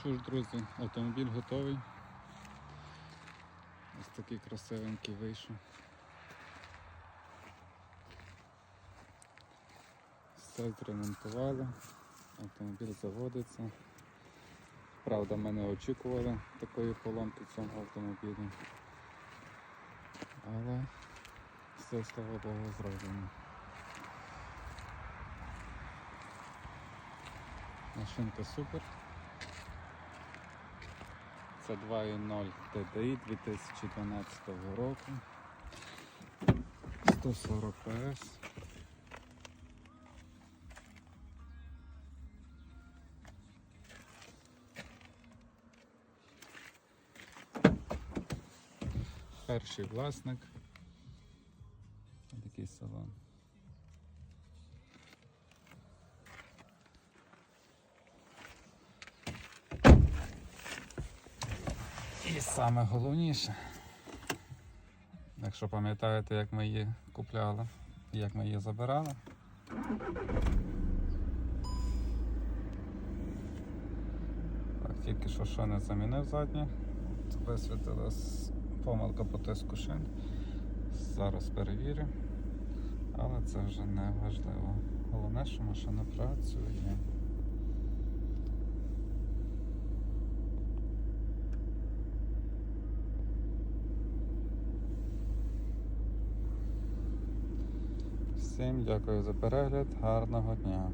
Що ж, друзі, автомобіль готовий. Ось такий красивенький вийшов. Все зремонтували, автомобіль заводиться. Правда, ми не очікували такої поломки в цьому автомобілі. Але все, слава Богу, зроблено. Машинка супер. Це 2.0 TDI 2012 року. 140 PS. Перший власник. Такий салон. І саме головніше, якщо пам'ятаєте, як ми її купляли, як ми її забирали. Так, тільки що не замінив заднє. От Висвітилась помилка по тиску шин. Зараз перевірю. Але це вже не важливо. Головне, що машина працює. Всім дякую за перегляд, гарного дня.